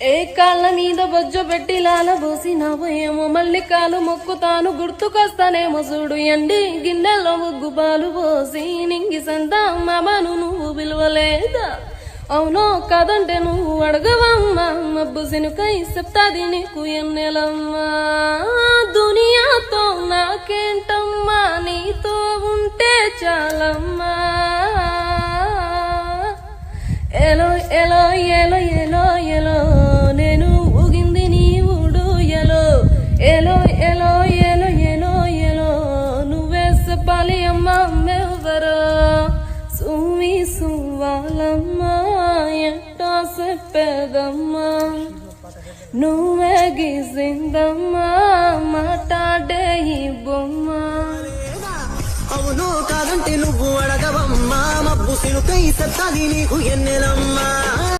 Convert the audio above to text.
ఏ కాళ్ళ మీద బొజ్జు పెట్టి లాల పోసి ఏమో మళ్ళీ కాలు మొక్కుతాను గుర్తుకొస్తానేమో చూడు ఎండి గిన్నెలో ముగ్గు పాలు పోసి నింగి సంత మామను నువ్వు పిలవలేదా? అవునో కాదంటే నువ్వు అడగవమ్మా మబ్బు సినుకై చెప్తాది నీకు ఎన్నెలమ్మా? దునియాతో నాకేంటమ్మా నీతో ఉంటే చాలమ్మా? ఎలో ఎలో ఎలో ఎలో ఎలో ఎలో ఎలో నువ్వే చెప్పాలి అమ్మా అమ్మెవరో సుమి సువ్వాలమ్మా ఎట్టో చెప్పేదమ్మా? నువ్వే గీసిందమ్మా మాట్లాడే ఈ బొమ్మ. అవును కాదంటే నువ్వు అడగవమ్మా మబ్బు సినుకై సత్తాది నీకు ఎన్నెలమ్మా?